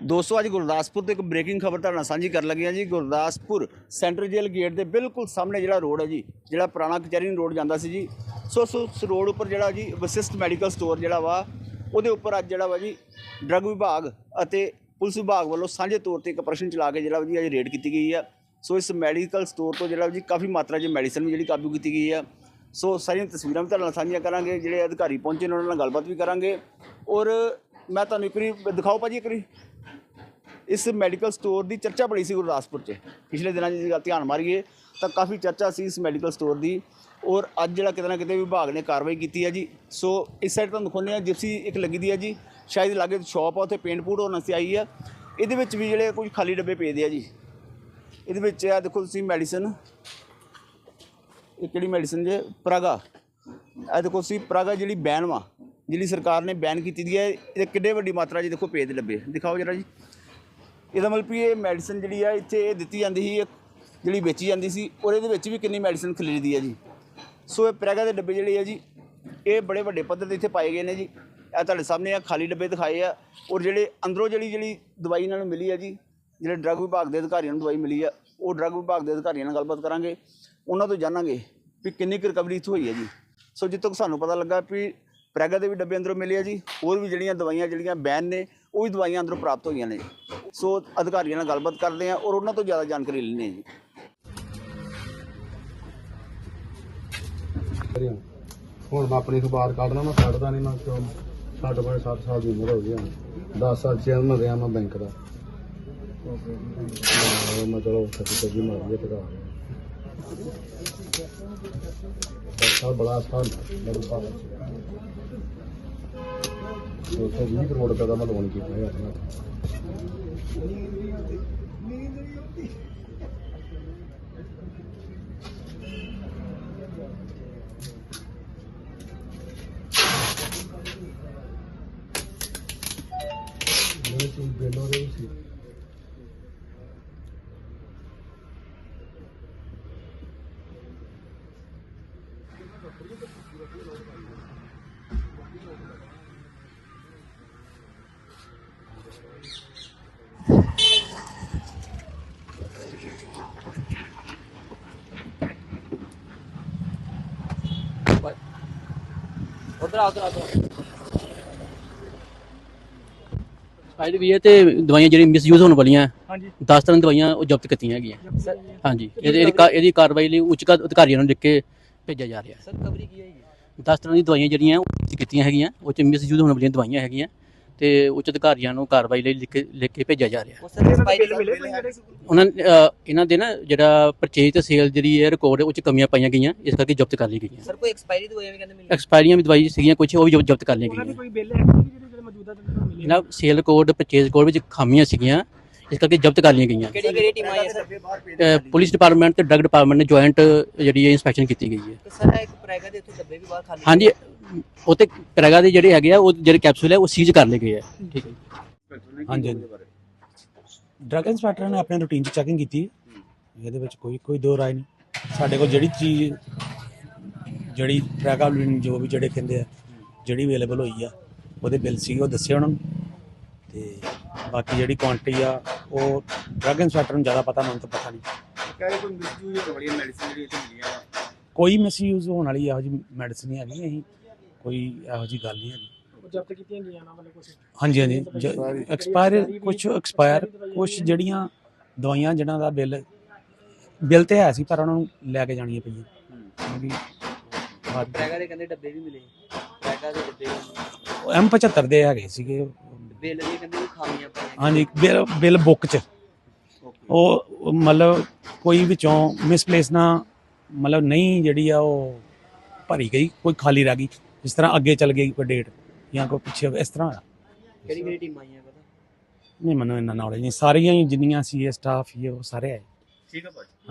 ਦੋਸਤੋ, ਅੱਜ ਗੁਰਦਾਸਪੁਰ ਤੋਂ ਇੱਕ ਬ੍ਰੇਕਿੰਗ ਖਬਰ ਤੁਹਾਡੇ ਨਾਲ ਸਾਂਝੀ ਕਰਨ ਲੱਗੇ ਹਾਂ ਜੀ। ਗੁਰਦਾਸਪੁਰ ਸੈਂਟਰਲ ਜੇਲ੍ਹ ਗੇਟ ਦੇ ਬਿਲਕੁਲ ਸਾਹਮਣੇ ਜਿਹੜਾ ਰੋਡ ਹੈ ਜੀ, ਜਿਹੜਾ ਪੁਰਾਣਾ ਕਚਹਿਰੀ ਰੋਡ ਜਾਂਦਾ ਸੀ ਜੀ। ਸੋ ਸੋ, ਉਸ ਰੋਡ ਉੱਪਰ ਜਿਹੜਾ ਜੀ, ਵਸਿਸਟ ਮੈਡੀਕਲ ਸਟੋਰ ਜਿਹੜਾ ਵਾ, ਉਹਦੇ ਉੱਪਰ ਅੱਜ ਜਿਹੜਾ ਵਾ ਜੀ ਡਰੱਗ ਵਿਭਾਗ ਅਤੇ ਪੁਲਿਸ ਵਿਭਾਗ ਵੱਲੋਂ ਸਾਂਝੇ ਤੌਰ ਤੇ ਇੱਕ ਆਪਰੇਸ਼ਨ ਚਲਾ ਕੇ ਜਿਹੜਾ ਵਾ ਜੀ, ਅੱਜ ਰੇਡ ਕੀਤੀ ਗਈ ਆ। ਸੋ, ਇਸ ਮੈਡੀਕਲ ਸਟੋਰ ਤੋਂ ਜਿਹੜਾ ਜੀ, ਕਾਫੀ ਮਾਤਰਾ 'ਚ ਮੈਡੀਸਨ ਵੀ ਜਿਹੜੀ ਕਾਬੂ ਕੀਤੀ ਗਈ ਆ। ਸੋ, ਸਾਰੀਆਂ ਤਸਵੀਰਾਂ ਵੀ ਤੁਹਾਡੇ ਨਾਲ ਸਾਂਝੀਆਂ ਕਰਾਂਗੇ, ਜਿਹੜੇ ਅਧਿਕਾਰੀ ਪਹੁੰਚੇ ਨੇ, ਉਹਨਾਂ ਨਾਲ ਗੱਲਬਾਤ ਵੀ ਕਰਾਂਗੇ। ਔਰ ਮੈਂ ਤੁਹਾਨੂੰ ਇੱਕ ਵਾਰੀ ਦਿਖਾਓ ਭਾਜੀ, ਇੱਕ ਵਾਰੀ। ਇਸ ਮੈਡੀਕਲ ਸਟੋਰ ਦੀ ਚਰਚਾ ਬੜੀ ਸੀ ਗੁਰਦਾਸਪੁਰ 'ਚ। ਪਿਛਲੇ ਦਿਨਾਂ 'ਚ ਜੇ ਗੱਲ ਧਿਆਨ ਮਾਰੀਏ, ਤਾਂ ਕਾਫੀ ਚਰਚਾ ਸੀ ਇਸ ਮੈਡੀਕਲ ਸਟੋਰ ਦੀ ਔਰ ਅੱਜ ਜਿਹੜਾ ਕਿਤੇ ਨਾ ਕਿਤੇ ਵਿਭਾਗ ਨੇ ਕਾਰਵਾਈ ਕੀਤੀ ਹੈ ਜੀ। ਸੋ ਇਸ ਸਾਈਡ ਤੁਹਾਨੂੰ ਦਿਖਾਉਂਦੇ ਆ ਜਿਪਸੀ ਇੱਕ ਲੱਗੀ ਦੀ ਹੈ ਜੀ। ਸ਼ਾਇਦ ਲਾਗੇ ਸ਼ਾਪ ਆ, ਉੱਥੇ ਪੇਂਟ ਪੂਟ ਹੋਣ ਵਾਸਤੇ ਆਈ ਆ। ਇਹਦੇ ਵਿੱਚ ਵੀ ਜਿਹੜੇ ਕੁਝ ਖਾਲੀ ਡੱਬੇ ਪਏ ਦੇ ਆ ਜੀ। ਇਹਦੇ ਵਿੱਚ ਆ ਦੇਖੋ ਤੁਸੀਂ ਮੈਡੀਸਨ ਇਹ ਕਿਹੜੀ ਮੈਡੀਸਨ ਜੇ? ਪ੍ਰਾਗਾ ਇਹ ਦੇਖੋ ਤੁਸੀਂ ਪ੍ਰਾਗਾ ਜਿਹੜੀ ਬੈਨ ਵਾ, ਜਿਹੜੀ ਸਰਕਾਰ ਨੇ ਬੈਨ ਕੀਤੀ ਦੀ ਹੈ, ਇਹ ਕਿੱਡੇ ਵੱਡੀ ਮਾਤਰਾ ਜੀ ਦੇਖੋ ਪਏ ਦੇ ਡੱਬੇ। ਦਿਖਾਓ ਜਰਾ ਜੀ। ਇਹਦਾ ਮਤਲਬ ਵੀ ਇਹ ਮੈਡੀਸਨ ਜਿਹੜੀ ਆ, ਇੱਥੇ ਇਹ ਦਿੱਤੀ ਜਾਂਦੀ ਸੀ, ਇਹ ਜਿਹੜੀ ਵੇਚੀ ਜਾਂਦੀ ਸੀ, ਔਰ ਇਹਦੇ ਵਿੱਚ ਵੀ ਕਿੰਨੀ ਮੈਡੀਸਨ ਖਰੀਦੀ ਹੈ ਜੀ। ਸੋ ਇਹ ਪ੍ਰੈਗਾ ਦੇ ਡੱਬੇ ਜਿਹੜੇ ਆ ਜੀ, ਇਹ ਬੜੇ ਵੱਡੇ ਪੱਧਰ ਤੇ ਇੱਥੇ ਪਾਏ ਗਏ ਨੇ ਜੀ। ਇਹ ਤੁਹਾਡੇ ਸਾਹਮਣੇ ਆ, ਖਾਲੀ ਡੱਬੇ ਦਿਖਾਏ ਆ, ਔਰ ਜਿਹੜੇ ਅੰਦਰੋਂ ਜਿਹੜੀ ਜਿਹੜੀ ਦਵਾਈ ਇਹਨਾਂ ਨੂੰ ਮਿਲੀ ਆ ਜੀ, ਜਿਹੜੇ ਡਰੱਗ ਵਿਭਾਗ ਦੇ ਅਧਿਕਾਰੀਆਂ ਨੂੰ ਦਵਾਈ ਮਿਲੀ ਆ, ਉਹ ਡਰੱਗ ਵਿਭਾਗ ਦੇ ਅਧਿਕਾਰੀਆਂ ਨਾਲ ਗੱਲਬਾਤ ਕਰਾਂਗੇ। ਉਹਨਾਂ ਤੋਂ ਜਾਣਾਂਗੇ ਵੀ ਕਿੰਨੀ ਕੁ ਰਿਕਵਰੀ ਇੱਥੋਂ ਹੋਈ ਹੈ ਜੀ। ਸੋ ਜਿੱਥੋਂ ਸਾਨੂੰ ਪਤਾ ਲੱਗਾ ਵੀ ਪ੍ਰੈਗਾ ਦੇ ਵੀ ਡੱਬੇ ਅੰਦਰੋਂ ਮਿਲੇ ਆ ਜੀ, ਹੋਰ ਵੀ ਜਿਹੜੀਆਂ ਦਵਾਈਆਂ, ਜਿਹੜੀਆਂ ਬੈਨ ਨੇ, ਉਹ ਵੀ ਦਵਾਈਆਂ ਅੰਦਰੋਂ ਪ੍ਰਾਪਤ ਹੋਈਆਂ ਨੇ। ਸੋ ਅਧਿਕਾਰੀਆਂ ਨਾਲ ਗੱਲਬਾਤ ਕਰਦੇ ਆ ਔਰ ਉਹਨਾਂ ਤੋਂ ਜ਼ਿਆਦਾ ਜਾਣਕਾਰੀ ਲੈਣੀ ਜੀ। ਹੁਣ ਮੈਂ ਆਪਣੀ ਅਖਬਾਰ ਕੱਢਣਾ ਮੈਂ ਕੱਢਦਾ ਨਹੀਂ ਮੈਂ ਕਿਉਂ? ਛੱਡ ਪਏ 60 ਸਾਲ ਦੀ ਉਮਰ ਹੋ ਗਈ ਹੁਣ 10 ਸਾਲ ਚੇਅਰਮੈਨ ਰਿਹਾ ਮੈਂ ਬੈਂਕ ਦਾ। ਮੈਂ ਚਲੋ ਸੱਚੀ ਸੱਚੀ ਮਾਰੀਏ ਤੇ। ਕਰਾ ਸਾਲ ਬੜਾ ਆਸਾਨ ਮੇਰੇ ਪਾਸ ਦੋ ਸੌ ਵੀਹ ਕਰੋੜ ਰੁਪਏ ਦਾ ਮੈਂ ਲੋਨ ਕੀਤਾ ਹੈ ਆਪਣਾ ਮੇਰੇ ਕੋਲ ਬਿੱਲ ਹੋ ਰਹੀ ਸੀ। ਉਧਰ ਆ ਉਧਰ ਆ ਫਾਈਲ ਵੀ ਹੈ ਤੇ ਦਵਾਈਆਂ ਜਿਹੜੀਆਂ ਮਿਸਯੂਜ਼ ਹੋਣ ਵਾਲੀਆਂ ਹਾਂਜੀ। 10 ਤਰ੍ਹਾਂ ਦੀਆਂ ਦਵਾਈਆਂ ਉਹ ਜ਼ਬਤ ਕੀਤੀਆਂ ਹੈਗੀਆਂ। ਹਾਂਜੀ ਇਹਦੀ ਇਹਦੀ ਕਾ- ਇਹਦੀ ਕਾਰਵਾਈ ਲਈ ਉੱਚ ਕ- ਅਧਿਕਾਰੀਆਂ ਨੂੰ ਲਿਖ ਕੇ ਭੇਜਿਆ ਜਾ ਰਿਹਾ ਸਰ ਕਵਰੀ ਕੀ ਹੈ ਜੀ? 10 ਤਰ੍ਹਾਂ ਦੀਆਂ ਦਵਾਈਆਂ ਜਿਹੜੀਆਂ ਉਹ ਜ਼ਬਤ ਕੀਤੀਆਂ ਹੈਗੀਆਂ ਉਹ ਚ ਮਿਸਯੂਜ਼ ਹੋਣ ਵਾਲੀਆਂ ਦਵਾਈਆਂ ਹੈਗੀਆਂ। ਤੇ ਉੱਚ ਅਧਿਕਾਰੀਆਂ ਨੂੰ ਕਾਰਵਾਈ ਲਈ ਲਿਖ ਕੇ ਲਿਖ ਕੇ ਭੇਜਿਆ ਜਾ ਰਿਹਾ। ਉਹਨਾਂ ਨੇ, ਅ, ਇਹਨਾਂ ਦੇ ਨਾ ਜਿਹੜਾ ਪਰਚੇਜ ਤੇ ਸੇਲ ਜਿਹੜੀ ਹੈ ਰਿਕਾਰਡ ਉਹ ਚ ਕਮੀਆਂ ਪਾਈਆਂ ਗਈਆਂ ਇਸ ਕਰਕੇ ਜ਼ਬਤ ਕਰ ਲਈ ਗਈਆਂ। ਸਰ ਕੋਈ ਐਕਸਪਾਇਰੀ ਦਵਾਈਆਂ ਵੀ ਕਹਿੰਦੇ ਮਿਲੀ? ਐਕਸਪਾਇਰੀਆਂ ਵੀ ਦਵਾਈ ਸੀਗੀਆਂ ਕੁਝ ਉਹ ਵੀ ਜ਼ਬ- ਜ਼ਬਤ ਕਰ ਲਈਆਂ ਉਹਨਾਂ ਦੀ ਗਈਆਂ। ਕੋਈ ਬਿੱਲ ਹੈ ਜਿਹੜੀ ਜਿਹੜੇ ਮੌਜੂਦਾ ਤੁਹਾਨੂੰ ਮਿਲੇ? ਇਹਨਾਂ ਸੇਲ ਕੋਡ ਪਰਚੇਜ ਕੋਡ ਵਿੱਚ ਖਾਮੀਆਂ ਸੀਗੀਆਂ ਇਸ ਕਰਕੇ ਜ਼ਬਤ ਕਰ ਲਈਆਂ ਗਈਆਂ। ਕਿਹੜੀ ਕਿਹੜੀ ਟੀਮਾਂ ਆਈਆਂ ਸਰ? ਅ, ਪੁਲਿਸ ਡਿਪਾਰਟਮੈਂਟ ਤੇ ਡਰੱਗ ਡਿਪਾਰਟਮੈਂਟ ਨੇ ਜੁਆਇੰਟ ਜਿਹੜੀ ਹੈ ਇਨਸਪੈਕਸ਼ਨ ਕੀਤੀ ਗਈ ਹੈ। ਤੇ ਸਰ ਇੱਕ ਪ੍ਰੈਗਾ ਦੇ ਉੱਤੇ ਡੱਬੇ ਵੀ ਬਾਹਰ ਖਾਲੀ ਹਾਂਜੀ ਉਹ ਤੇ ਪ੍ਰੈਗਾ ਦੇ ਜਿਹੜੇ ਹੈਗੇ ਆ ਉਹ ਜਿਹੜੇ ਕੈਪਸੂਲ ਹੈ ਉਹ ਸੀਜ਼ ਕਰ ਲਏ ਗਏ ਆ ਠੀਕ ਹੈ ਜੀ। ਹਾਂਜੀ ਡਰੱਗ ਇੰਸਪੈਕਟਰ ਨੇ ਆਪਣੇ ਰੂਟੀਨ 'ਚ ਚੈਕਿੰਗ ਕੀਤੀ ਇਹਦੇ ਵਿੱਚ ਕੋਈ ਕੋਈ ਦੋ ਰਾਏ ਨਹੀਂ। ਸਾਡੇ ਕੋਲ ਜਿਹੜੀ ਚੀਜ਼ ਜਿਹੜੀ ਪ੍ਰੈਗਾਬਲਿਨ ਜੋ ਵੀ ਜਿਹੜੇ ਕਹਿੰਦੇ ਆ ਜਿਹੜੀ ਅਵੇਲੇਬਲ ਹੋਈ ਆ ਉਹਦੇ ਬਿੱਲ ਸੀ ਉਹ ਦੱਸੇ ਉਹਨਾਂ ਨੂੰ। ਤੇ ਬਾਕੀ ਜਿਹੜੀ ਕੁਆਂਟੀਟੀ ਆ ਉਹ ਡਰੱਗ ਇੰਸਪੈਕਟਰ ਨੂੰ ਜ਼ਿਆਦਾ ਪਤਾ ਮੈਨੂੰ ਤਾਂ ਪਤਾ ਨਹੀਂ। ਕਹਿੰਦੇ ਕੋਈ ਮਿਸਯੂਜ਼ ਹੋਣ ਵਾਲੀਆਂ ਮੈਡੀਸਨ ਜਿਹੜੀ ਇੱਥੇ ਮਿਲੀਆਂ ਕੋਈ ਮਿਸਯੂਜ਼ ਹੋਣ ਵਾਲੀ ਇਹੋ ਜਿਹੀ ਮੈਡੀਸਨ ਨਹੀਂ ਹੈਗੀ ਅਸੀਂ ਕੋਈ ਇਹੋ ਜਿਹੀ ਗੱਲ ਨਹੀਂ ਹੈਗੀ। ਜ਼ਬਤ ਕੀਤੀਆਂ ਗਈਆਂ ਨਾ ਮਤਲਬ ਕੁਝ ਹਾਂਜੀ ਹਾਂਜੀ। ਐਕਸਪਾਇਰ ਕੁਝ ਐਕਸਪਾਇਰ ਕੁਝ ਜਿਹੜੀਆਂ ਦਵਾਈਆਂ ਜਿਨ੍ਹਾਂ ਦਾ ਬਿੱਲ ਬਿੱਲ ਤੇ ਹੈ ਸੀ ਪਰ ਉਹਨਾਂ ਨੂੰ ਲੈ ਕੇ ਜਾਣੀਆਂ ਪਈਆਂ। ਪ੍ਰੈਗਾ ਦੇ ਕਹਿੰਦੇ ਡੱਬੇ ਵੀ ਮਿਲੇ। ਪ੍ਰੈਗਾ ਦੇ ਡੱਬੇ M75 ਦੇ ਹੈਗੇ ਸੀਗੇ। ਬਿੱਲ ਵੀ ਕਹਿੰਦੇ ਵੀ ਖਾਮੀਆਂ ਪਈਆਂ। ਹਾਂਜੀ ਬਿੱਲ ਬਿੱਲ ਬੁੱਕ ਚ। ਉਹ ਉਹ ਮਤਲਬ ਕੋਈ ਵਿੱਚੋਂ ਮਿਸਪਲੇਸ ਨਾ ਮਤਲਬ ਨਹੀਂ ਜਿਹੜੀ ਆ ਉਹ ਭਰੀ ਗਈ ਕੋਈ ਖਾਲੀ ਰਹਿ ਗਈ। ਜਿਸ ਤਰ੍ਹਾਂ ਅੱਗੇ ਚੱਲ ਗਈ ਕੋਈ ਡੇਟ ਜਾਂ ਕੋਈ ਪਿੱਛੇ ਇਸ ਤਰ੍ਹਾਂ ਹੋਇਆ ਕਿਹੜੀ ਕਿਹੜੀ ਟੀਮਾਂ ਆਈਆਂ ਪਤਾ? ਨਹੀਂ ਮੈਨੂੰ ਇੰਨਾ ਨੌਲੇਜ ਨਹੀਂ। ਸਾਰੀਆਂ ਹੀ ਜਿੰਨੀਆਂ ਸੀ ਸਟਾਫ ਹੀ ਉਹ ਸਾਰੇ ਆਏ। ਠੀਕ ਹੈ ਭਾਜੀ।